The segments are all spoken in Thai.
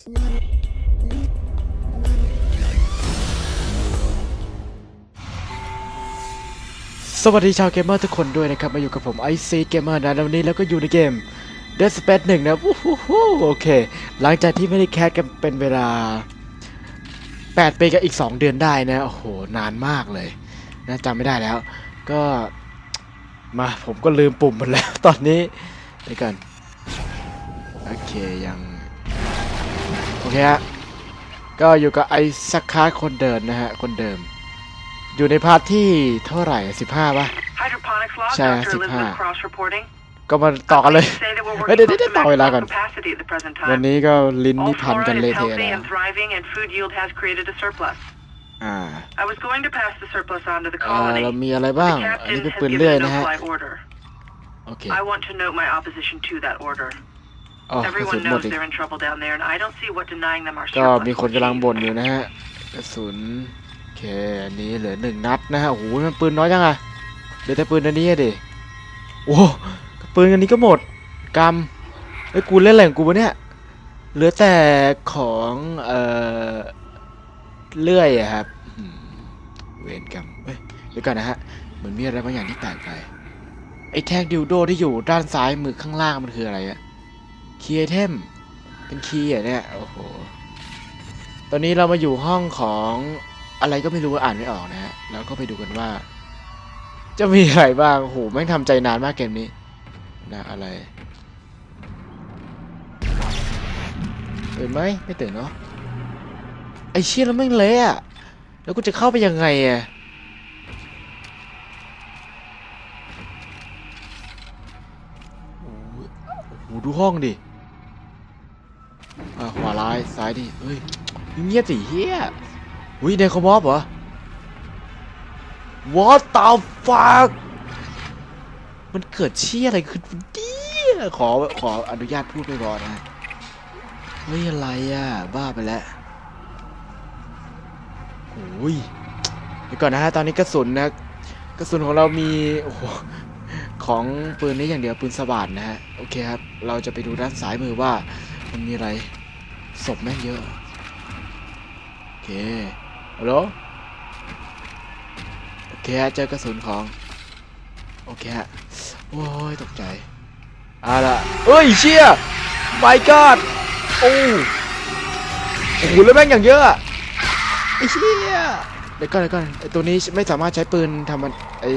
สวัสดีชาวเกมเมอร์ทุกคนด้วยนะครับ มาอยู่กับผมไอซีเกมเมอร์นะแล้ววันนี้แล้วก็อยู่ในเกม Dead Space 1นะวู้ฮู้ฮู้โอเค หลังจากที่ไม่ได้แคสกันเป็นเวลา 8 ปีกับอีก 2 เดือนได้นะ โอ้โห นานมากเลยนะจำไม่ได้แล้ว ก็มาผมก็ลืมปุ่มหมดแล้วตอนนี้เดี๋ยวกัน โอเคยัง เคฮะ ก็อยู่กับไอซักคาร์คนเดินนะฮะ คนเดิม อยู่ในพาร์ทที่เท่าไหร่สิบห้าป่ะ Hydroponics log, Siya, Dr. si Elizabeth Pa. Cross reporting. ก็มาต่อกันเลย Say that we're Wait, working did- close did- to ต่อเวลาก่อน maximum capacity at the present วัน time. นี้ก็ลิ้น All นี่พันกัน flora เละ is เทะ healthy แล้ว and thriving, and food yield has created a surplus. อ่า I was going to pass the surplus on to the อ่า colony. เรามีอะไรบ้าง The อันนี้ captain เป็น has ปืนเลื่อย given a นะฮะ no-fly order. โอเค I want to note my opposition to that order. อ๋อกระสุ Everyone นหมด knows อีก they're in trouble down there, and I don't see what denying them our ก็ surplus. มีคน will กำลัง achieve. บ่นอยู่นะฮะกระสุนโอเคอันนี้เหลือหนึ่งนัดนะฮะโอ้โหมันปืนน้อยจังอะเหลือแต่ปืนอันนี้อะดิโอ้โหปืนอันนี้ก็หมดกำไอ้ยกูเล่นอะไรของกูวะเนี่ยเหลือแต่ของเอ่อเลื่อยอะครับอืมเวรกรรมเฮ้ยเดี๋ยวก่อนนะฮะเหมือนมีอะไรบางอย่างที่แปลกไปไอ้แท่งดิวโดที่อยู่ด้านซ้ายมือข้างล่างมันคืออะไรอะ คีย์ไอเทมเป็นคีย์อะเนี่ยโอ้โหตอนนี้เรามาอยู่ห้องของอะไรก็ไม่รู้อ่านไม่ออกนะฮะแล้วก็ไปดูกันว่า จะมีอะไรบ้างโอ้โหแม่งทำใจนานมากเกมนี้นะอะไรตื่นไหมไม่ตื่นเนาะไอเชี่ยแล้วแม่งเละอะแล้วกูจะเข้าไปยังไงอะโอ้โหดูห้องดิ ร้ายซ้ายดิเฮ้ยเงียบสิเฮียวิเดคอมอฟเหรอ What the fuck มันเกิดเชี่ยอะไรขึ้นวะเนี่ยขอขออนุญาตพูดไปก่อนนะเฮ้ยอะไรอะ บ้าไปแล้วโอ้ยเดี๋ยวก่อนนะฮะตอนนี้กระสุนนะกระสุนของเรามีโอ้ของปืนนี้อย่างเดียวปืนสว่านนะฮะโอเคครับ เราจะไปดูด้านซ้ายมือว่ามันมีอะไร ศพแม่งเยอะ โอเคฮัลโหลโอเคฮะเจอกระสุนของ โอเคฮะ โอ้ย ตกใจเอาล่ะเอ้ยเชี่ย my god โอ้โอ้โหแล้วแม่งอย่างเยอะไอ้เชี่ยเดี๋ยวก่อนเดี๋ยวก่อนไอ้ตัวนี้ไม่สามารถใช้ปืนทำมันไอ้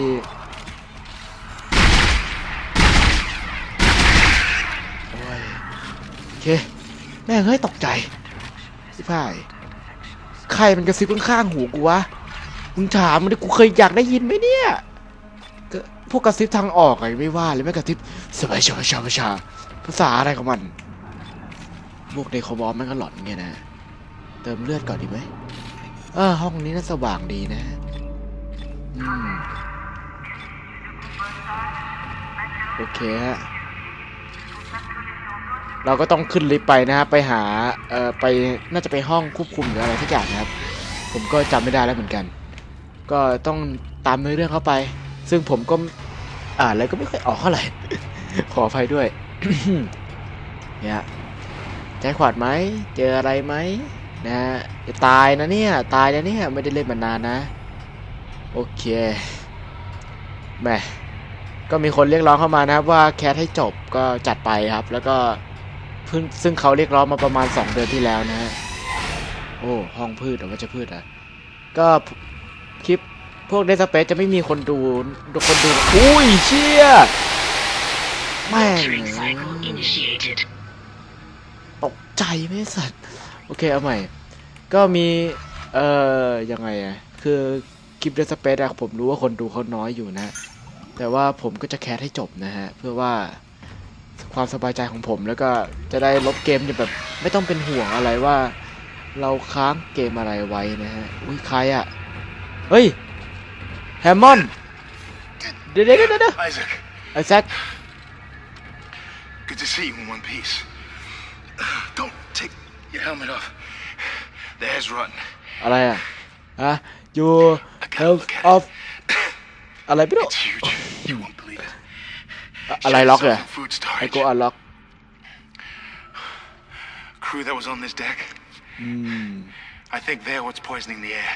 โอ้ยโอเค แม่เฮ้ยตกใจสิพ่ายใครมันกระซิบข้างๆหูกูวะมึงถามมันดิกูเคยอยากได้ยินไหมเนี่ยก็พวกกระซิบทางออกไงไม่ว่าเลยไม่กระซิบสบายชาชาชาภาษาอะไรของมันพวกเดคอบอมมันก็หลอนเงี้ยนะ เติมเลือดก่อนดีไหมเออห้องนี้น่าสว่างดีนะอืมโอเคฮะ เราก็ต้องขึ้นลิฟต์ไปนะฮะไปหาเอ่อไปน่าจะไปห้องควบคุมหรืออะไรสักอย่างนะครับ ผมก็จำไม่ได้แล้วเหมือนกัน ก็ต้องตามเนื้อเรื่องเข้าไป ซึ่งผมก็อ่านอะไรก็ไม่ค่อยออกเท่าไหร่ขออภัยด้วยเนี่ยใจขวาดไหมเจออะไรไหมนะจะตายนะเนี่ยตายนะเนี่ยไม่ได้เล่นมานานนะ โอเคแหมก็มีคนเรียกร้องเข้ามานะครับว่าแคสให้จบก็จัดไปครับ แล้วก็ พิ่งซึ่งเขาเรียกร้องมาประมาณ 2 เดือนที่แล้วนะฮะ โอ้ ห้องพืชหรือว่าจะพืชอะ ก็คลิปพวกเดสเปซจะไม่มีคนดู คนดู อุ้ยเชี่ยแม่ง Entering cycle initiated. ตกใจไหมสัตว์ โอเค เอาใหม่ ก็มี เอ่อ ยังไงอะคือคลิปเดสเปซอะผมรู้ว่าคนดูเขาน้อยอยู่นะ แต่ว่าผมก็จะแคสให้จบนะฮะ เพื่อว่า ความสบายใจของผมแล้วก็จะได้ลบเกมอย่างแบบ ไม่ต้องเป็นห่วงอะไรว่า เราค้างเกมอะไรไว้นะฮะอุ้ยใครอะเฮ้ยแฮมมอนด์เดี๋ยวเดี๋ยวเดี๋ยวเดี๋ยว Isaac, ไอ้แซค good to see you in one piece. Don't take your helmet off. The hair's rotten. อะไรอะฮะ you health of อะไรไม่รู้ อะอะไรล็อกเลย Food ไอ storage. โกอันล็อก crew that was on this deck? อืม I think they're what's poisoning the air.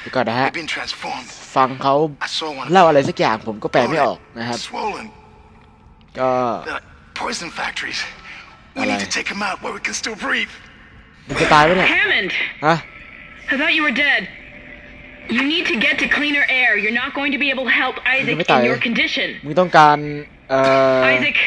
เดี๋ยวก่อนนะฮะ They've been transformed. ฟังเขา I saw one. เล่าอะไรสักอย่างผมก็แปลไม่ออกนะครับ Swollen. ก็ They're like poison factories. We Hello. need to take them out where we can still breathe. มันจะตายไหมเนี่ย Hammond! ฮะ I thought you were dead. You need to get to cleaner air. You're not going to be able to help Isaac Hindi ba tayo? in your condition. มึงต้องการเอ่อ Isaac,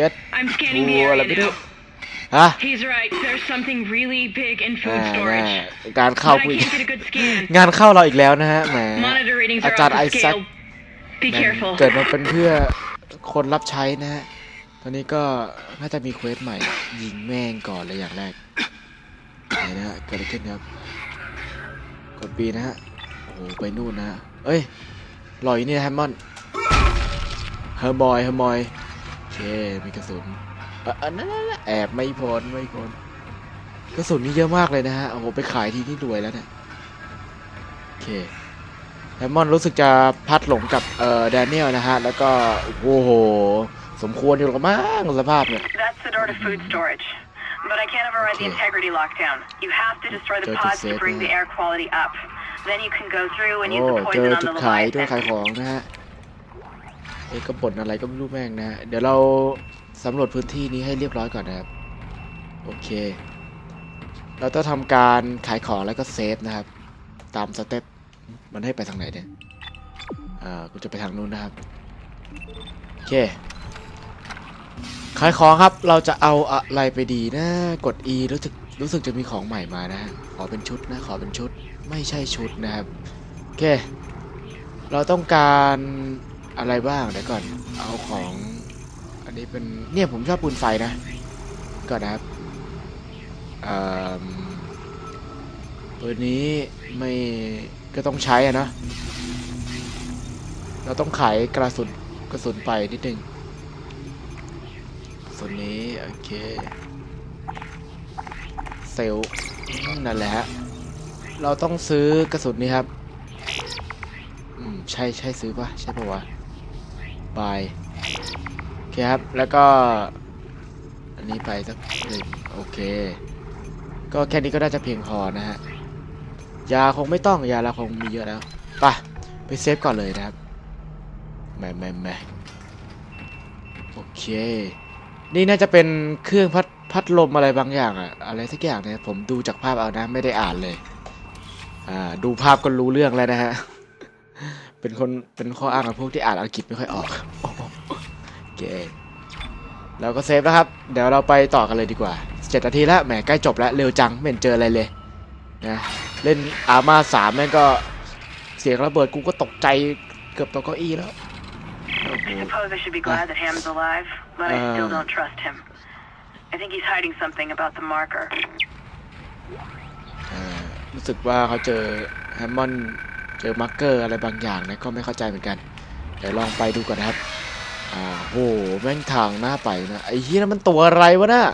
get I'm scanning the ดูอะไร area ไม่รู้ now. ฮะ He's right. There's something really big in อ่า food storage. การเข้า But I คุย can't get a good scan. งานเข้าเราอีกแล้วนะฮะแหม Monitor readings อา are จารย์ off ไอ the ซัก scale. Be แม่ง careful. เกิดมาเป็นเพื่อคนรับใช้นะฮะ ตอนนี้ก็น่าจะมีเควสใหม่ ยิงแม่งก่อนเลยอย่างแรกไหนนะฮะเกิดอะไรขึ้นครับ กดบีนะฮะ โอ้โหไปนู่นนะฮะเอ้ยลอยนี่แฮมมอนเฮอร์บอยเฮอร์บอยโอเคมีกระสุนเอ่ออันนั้นนะแอบไม่พ้นไม่พ้นกระสุนนี่เยอะมากเลยนะฮะโอ้โหไปขายทีนี่รวยแล้วเนี่ยโอเคแฮมมอนรู้สึกจะพลัดหลงกับเอ่อแดเนียลนะฮะ แล้วก็โอ้โหสมควรอยู่หรอกมั้งสภาพเนี่ย That's the door to food storage. But I can't override the Okay. integrity lockdown. You have to destroy the Go to pods to save bring the now. air quality up. Then you can go through and โอ้ use the เจอ poison on จุ the ดขายด้วยขาย Leviathan. ของนะฮะเอ้ยก็บ่นอะไรก็ไม่รู้แม่งนะฮะเดี๋ยวเราสำรวจพื้นที่นี้ให้เรียบร้อยก่อนนะครับ โอเค เราต้องทำการขายของแล้วก็เซฟนะครับ ตามสเต็ป มันให้ไปทางไหนเนี่ย อ่า กูจะไปทางนู้นนะครับ โอเค ขายของครับ เราจะเอาอะไรไปดีนะ กด E รู้สึก รู้สึกจะมีของใหม่มานะฮะขอเป็นชุดนะ ขอเป็นชุด ไม่ใช่ชุดนะครับโอเค เราต้องการอะไรบ้างเดี๋ยวก่อน เอาของ อันนี้เป็น เนี่ยผมชอบปืนไฟนะ ก่อนนะครับเปืนนี้ไม่ก็ต้องใช้อะนะเราต้องขายกระสุนกระสุนไปนิดนึงส่วนนี้ โอเค เซลนั่นแหละฮะ เราต้องซื้อกระสุนนี้ครับอืมใช่ใช่ซื้อปะใช่ปะวะบายโอเคครับ แล้วก็ อันนี้ไปสักหนึ่งโอเค ก็แค่นี้ก็น่าจะเพียงพอนะฮะ ยาคงไม่ต้องยาเราคงมีเยอะแล้วไปไปเซฟก่อนเลยนะครับแม่แม่แม่โอเค นี่น่าจะเป็นเครื่องพัด พัดลมอะไรบางอย่างอะอะไรสักอย่างเนี่ยผมดูจากภาพเอานะไม่ได้อ่านเลย อ่า ดูภาพก็รู้เรื่องแล้วนะฮะ เป็นคนเป็นข้ออ้างของพวกที่อ่านอังกฤษไม่ค่อยออกโอเคเราก็เซฟแล้วครับ เดี๋ยวเราไปต่อกันเลยดีกว่าเจ็ดนาทีแล้วแหมใกล้จบแล้วเร็วจังไม่เห็นเจออะไรเลยนะเล่นอามาสามแม่งก็เสียงระเบิดกูก็ตกใจเกือบตกเก้าอี้แล้วโอ้โห I suppose I should be glad that Ham's alive, but I still Uh. don't trust him. I think he's hiding something about the marker. รู้สึกว่าเขาเจอแฮมมอนด์เจอมาร์เกอร์อะไรบางอย่างนะก็ไม่เข้าใจเหมือนกัน เดี๋ยวลองไปดูก่อนนะครับอ่าโหแม่งทางหน้าไปนะไอ้เฮียนั่นมันตัวอะไรวะน่ะ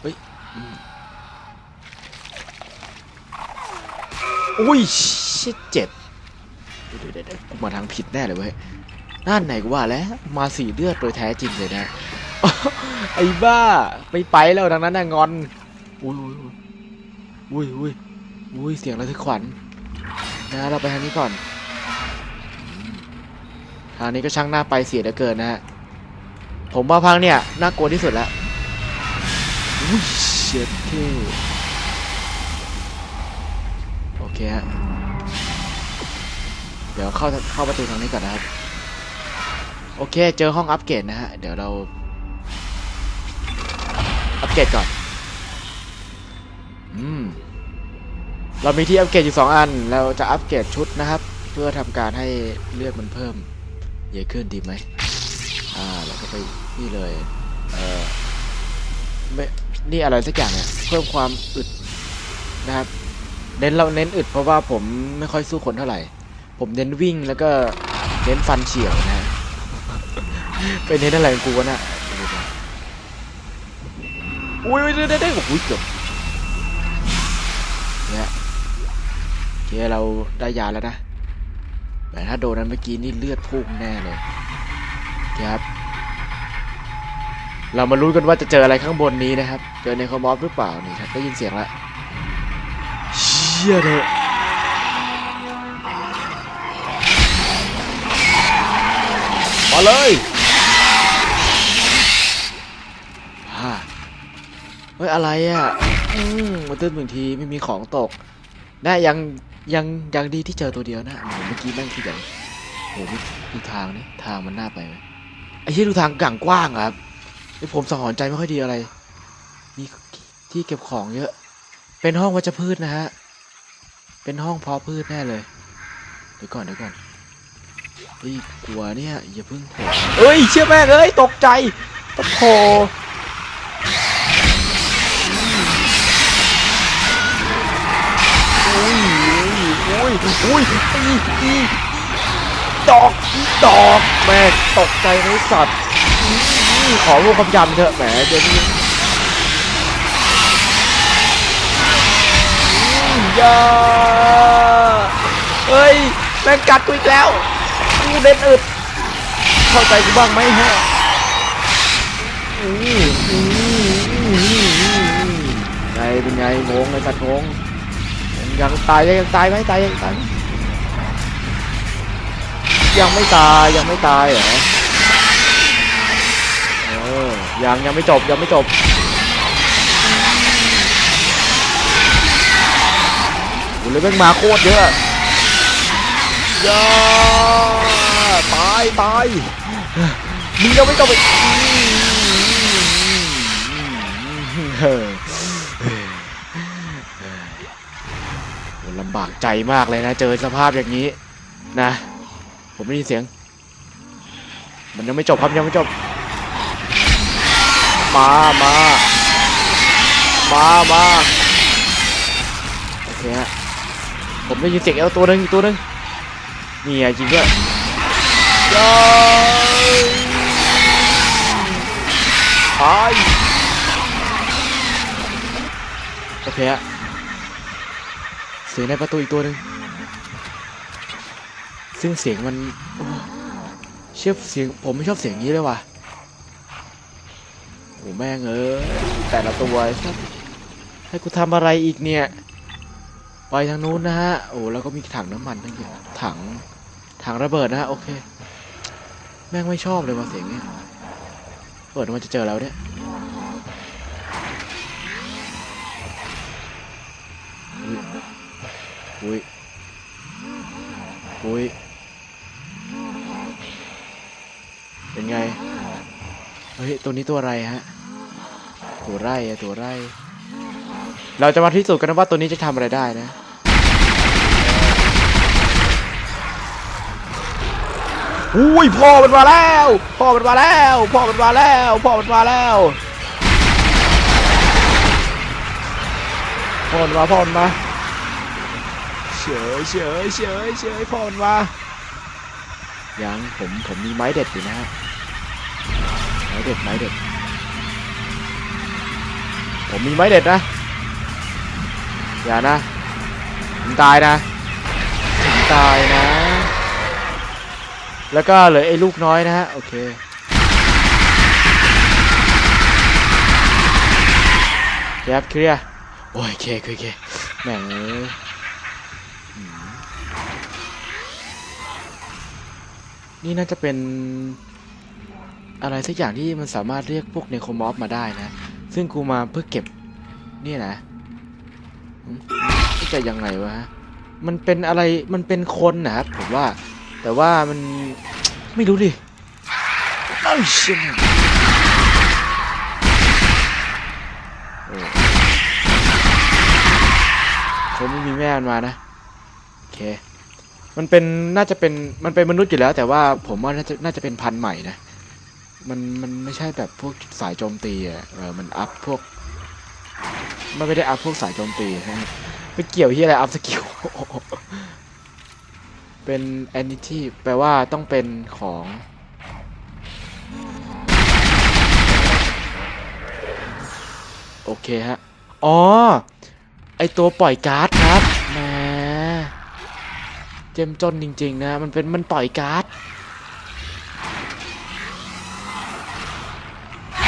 เฮ้ยอุ้ยชิเจ็บเดี๋ยวเดี๋ยวเดี๋ยวกูมาทางผิดแน่เลยเว้ยนั่นไหนกูว่าแล้วมาสีเลือดโดยแท้จริงเลยนะ ไอ้บ้าไม่ไปแล้วดังนั้นน่ะงอนอุ้ยอุ้ยอุ้ยอุ้ยอุ้ยเสียงระทึกขวัญนะเราไปทางนี้ก่อน ทางนี้ก็ช่างหน้าไปเสียเหลือเกินนะฮะ ผมว่าพังเนี่ยน่ากลัวที่สุดแล้วอุ้ยเช็ดเท่โอเคฮะ เดี๋ยวเข้าเข้าประตูทางนี้ก่อนนะครับ โอเค เจอห้องอัปเกรดนะฮะ เดี๋ยวเรา อัปเกรดก่อน อืม เรามีที่อัปเกรดอยู่สองอัน เราจะอัปเกรดชุดนะครับ เพื่อทำการให้เลือดมันเพิ่ม เยอะขึ้นดีไหม อ่า เราก็ไปนี่เลย เออไม่นี่อะไรสักอย่างเนี่ย เพิ่มความอึดนะครับ เน้นเราเน้นอึดเพราะว่าผมไม่ค่อยสู้คนเท่าไหร่ ผมเน้นวิ่งแล้วก็เน้นฟันเฉียวนะฮะเป็นเน้นอะไรของกูวะน่ะอุ้ย อุ้ยเด้ได้ได้โอ้ยเกือบเนี่ยโอเคเราได้ยาแล้วนะแต่ถ้าโดนนั้นเมื่อกี้นี่เลือดพุ่งแน่เลยคครับ เรามารู้นกันว่าจะเจออะไรข้างบนนี้นะครับ เจอในคอมอฟหรือเปล่านี่ครับได้ยินเสียงแล้วเชี่ยเถอมาเลย เฮ้ยอะไรอะ อืมมาตื้นบางทีไม่มีของตก นะยังยังยังดีที่เจอตัวเดียวนะเมื่อกี้แม่งคืออย่โอ้โหดูทางนี่ทางมันน่าไปไหมไอ้ที่ดูทางก่างกว้างครับไอ้ผมสังหรณ์ใจไม่ค่อยดีอะไร มีที่เก็บของเยอะ เป็นห้องวัชพืชนะฮะ เป็นห้องเพาะพืชแน่เลย เดี๋ยวก่อนเดี๋ยวก่อนเฮ้ยกลัวเนี่ยอย่าเพิ่งโผล่เอ้ยเชื่อแม่เอ้ยตกใจตะโผ อุ้ยอุ้ยอุ้ยอีดอกดอกแม่ตกใจในสัตว์ขอรูปคำจำเถอะแหมเดี๋ยวนี้อย่าเฮ้ยแม่งกัดกูอีกแล้วกูเด็ดอึดเข้าใจกูบ้างไหมฮะไงเป็นไงงงไอ้สัตว์งง ยังตายยังตายไหมตายยังตายไหมยังไม่ตายยังไม่ตายเหรอเออยังยังไม่จบยังไม่จบโอ้เลยแม่งมาโคตรเยอะยาตายตายมึงยังไม่ต้องไปเฮ้ยโอ้ลำบากใจมากเลยนะ เจอสภาพอย่างนี้นะ ผมไม่ได้ยินเสียง มันยังไม่จบครับยังไม่จบ มามามามาโอเคฮะผมได้ยินเสียงเอลตัวหนึ่งอีกตัวหนึ่งนี่ไงจริงด้วยย้ยตายโอเคฮะ เสียงในประตูอีกตัวหนึ่งซึ่งเสียงมันโอ้เชื่อเสียงผมไม่ชอบเสียงนี้เลยว่ะโอ้แม่งเออแต่ละตัวให้กูทำอะไรอีกเนี่ย ไปทางนู้นนะฮะโอ้แล้วก็มีถังน้ำมันทั้งเยอะถังถังระเบิดนะฮะโอเค แม่งไม่ชอบเลยมาเสียงเนี้ยเปิดมันจะเจอแล้วเนี่ย อุ้ยอุ้ยเป็นไง เฮ้ย ตัวนี้ตัวอะไรฮะ ตัวไร่อะตัวไร่ เราจะมาพิสูจน์กันนะว่าตัวนี้จะทำอะไรได้นะ อุ้ยพ่อมันมาแล้ว พ่อมันมาแล้ว พ่อมันมาแล้ว พ่อมันมาแล้ว พ่อมันมา พ่อมันมา เฉยเฉยเฉยเฉยพ่อมันมายังผมผมมีไม้เด็ดอยู่นะฮะไม้เด็ดไม้เด็ด ผมมีไม้เด็ดนะ อย่านะผมตายนะผมตายนะ แล้วก็เหลือไอ้ลูกน้อยนะฮะโอเคแยบเคลียร์โอ้ยเคโอเคโอแหม่ นี่น่าจะเป็นอะไรสักอย่างที่มันสามารถเรียกพวกเนโครมอฟมาได้นะ ซึ่งกูมาเพื่อเก็บนี่นะจะยังไงวะ มันเป็นอะไร มันเป็นคนนะครับผมว่า แต่ว่ามันไม่รู้ดิเอ้ยเชิมโอ้ผมไม่มีแม่มานะ โอเค มันเป็นน่าจะเป็นมันเป็นมนุษย์อยู่แล้ว แต่ว่าผมว่าน่าจะน่าจะเป็นพันธุ์ใหม่นะมันมันไม่ใช่แบบพวกสายโจมตีอะเออมันอัพพวกมันไม่ได้อัพพวกสายโจมตีนะฮะไปเกี่ยวที่อะไรอัพสกิลเป็น entity แปลว่าต้องเป็นของโอเคฮะ อ๋อ ไอตัวปล่อยการ์ด เจมจนจริง ๆ นะ มันเป็นมันปล่อยการ์ด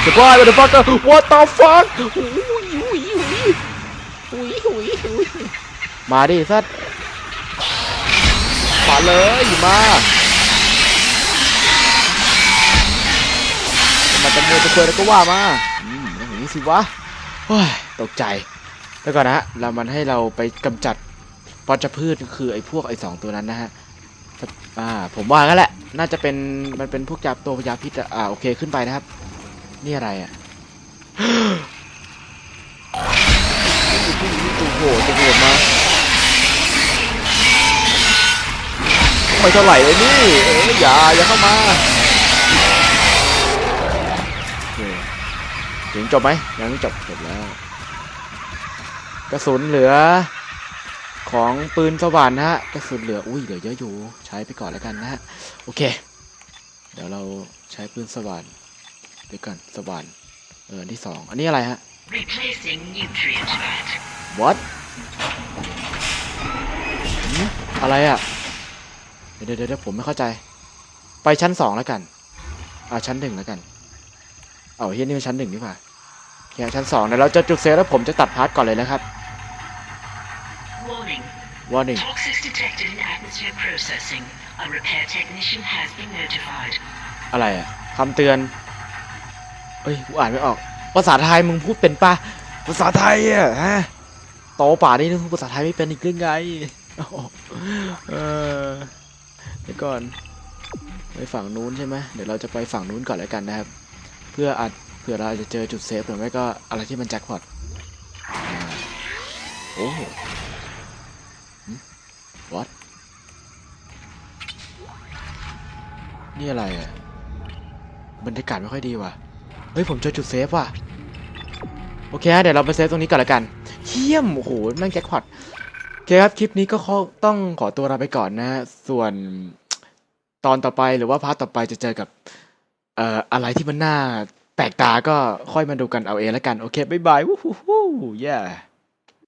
จะบ้าไปเดี๋ยวฟักก็ what the fuck มาดิสัตว์มาเลยมามาจะมัวจะเคยแล้วก็ว่ามาอืมอย่างนี้สิวะโอ้ยตกใจ แล้วก่อนนะฮะเรามันให้เราไปกำจัด ปอจพืชคือไอ้พวกไอ้สองตัวนั้นนะฮะอ่าผมว่างั้นแหละ น่าจะเป็นมันเป็นพวกยาตัวพยาพิษอ่าโอเคขึ้นไปนะครับ นี่อะไรอะตัวโหดตัวโหดมาไม่เท่าไหร่เลยนี่เอ้ยอย่าอย่าเข้ามาเคถึงจบไหมยังไม่จบจบแล้ว กระสุนเหลือ ของปืนสว่านนะฮะกระสุนเหลืออุ้ยเหลือเยอะอยู่ใช้ไปก่อนแล้วกันนะฮะโอเค เดี๋ยวเราใช้ปืนสว่านไปก่อนสว่านเอออันที่สองอันนี้อะไรฮะ Replacing nutrient vat. what หืมอะไรอะ่ะเดี๋ยวเดี๋ยวเดี๋ยวผมไม่เข้าใจ ไปชั้นสองแล้วกันอ่าชั้นหนึ่งแล้วกันเอาเฮียนี่มันชั้นหนึ่งนี่ป่ะโอเคชั้นสองเดี๋ยวเราจะจุดเซฟแล้วผมจะตัดพาร์ทก่อนเลยนะครับ Warning. warning Toxics detected in atmosphere processing. A repair technician has been notified. อะไรอะคำเตือน เอ้ยกูอ่านไม่ออก ภาษาไทยมึงพูดเป็นปะภาษาไทยอะฮะโตป่านี่นึกภาษาไทยไม่เป็นอีกเรื่องไงโอ้โหเออเดี๋ยวก่อน ไปฝั่งนู้นใช่ไหมเดี๋ยวเราจะไปฝั่งนู้นก่อนแล้วกันนะครับ เพื่ออาจเผื่อเราจะเจอจุดเซฟหรือไม่ก็อะไรที่มันแจ็คพอตอ่าโอ้ วัดนี่อะไรอะบรรยากาศไม่ค่อยดีว่ะ เฮ้ย ผมเจอจุดเซฟว่ะ โอเคฮะเดี๋ยวเราไปเซฟตรงนี้ก่อนละกันเยี่ยม โอ้โหแม่งแจ็คพอตโอเคครับ คลิปนี้ก็ขอต้องขอตัวลาไปก่อนนะส่วนตอนต่อไปหรือว่าพาร์ทต่อไปจะเจอกับ เอ่อ อะไรที่มันน่าแปลกตาก็ค่อยมาดูกันเอาเองละกัน โอเค บ๊ายบาย วู้ฮู้ฮู้ yeah